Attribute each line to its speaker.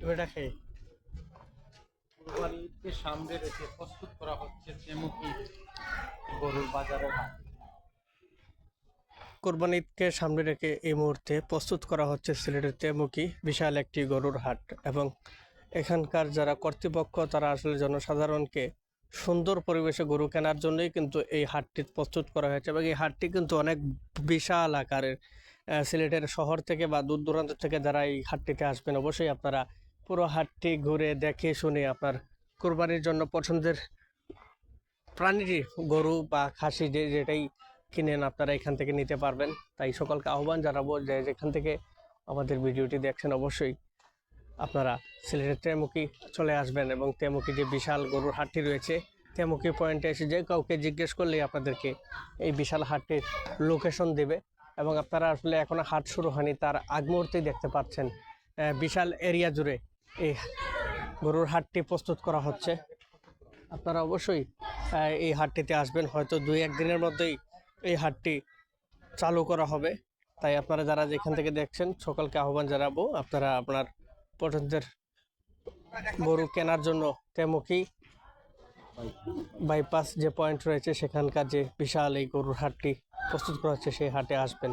Speaker 1: এটা খেয়ে
Speaker 2: কুরবানিকে সামনে রেখে প্রস্তুত করা হচ্ছে তেমুকি গরুর বাজারের হাট।
Speaker 1: কোরবানি ঈদকে সামনে রেখে এই মুহূর্তে প্রস্তুত করা হচ্ছে সিলেটের তেমুকি বিশাল একটি গরুর হাট এবং এখানকার যারা কর্তৃপক্ষ তারা আসলে জনসাধারণকে সুন্দর পরিবেশে গরু কেনার জন্যই কিন্তু এই হাটটি প্রস্তুত করা হয়েছে এবং এই হাটটি কিন্তু অনেক বিশাল আকারের সিলেটের শহর থেকে বা দূর দূরান্ত থেকে যারা এই হাটটিতে আসবেন অবশ্যই আপনারা পুরো হাটটি ঘুরে দেখে শুনে আপনার কোরবানির জন্য পছন্দের প্রাণীটি, গরু বা খাসি যে যেটাই কিনেন আপনারা এখান থেকে নিতে পারবেন। তাই সকলকে আহ্বান জানাব যে যেখান থেকে আমাদের ভিডিওটি দেখছেন অবশ্যই আপনারা সিলেটের তেমুকি চলে আসবেন এবং তেমুকি যে বিশাল গরুর হাটটি রয়েছে তেমুকি পয়েন্টে এসে যে কাউকে জিজ্ঞেস করলেই আপনাদেরকে এই বিশাল হাটটির লোকেশন দেবে এবং আপনারা আসলে এখনও হাট শুরু হয়নি, তার আগ মুহূর্তেই দেখতে পাচ্ছেন বিশাল এরিয়া জুড়ে এই গরুর হাটটি প্রস্তুত করা হচ্ছে। আপনারা অবশ্যই এই হাটটিতে আসবেন। হয়তো দুই একদিনের মধ্যেই এই হাটটি চালু করা হবে। তাই আপনারা যারা যেখান থেকে দেখছেন, সকলকে আহ্বান জানাব, আপনারা আপনার পছন্দের গরু কেনার জন্য তেমুকি বাইপাস যে পয়েন্ট রয়েছে, সেখানকার যে বিশাল এই গরুর হাটটি প্রস্তুত করা হচ্ছে সেই হাটে আসবেন।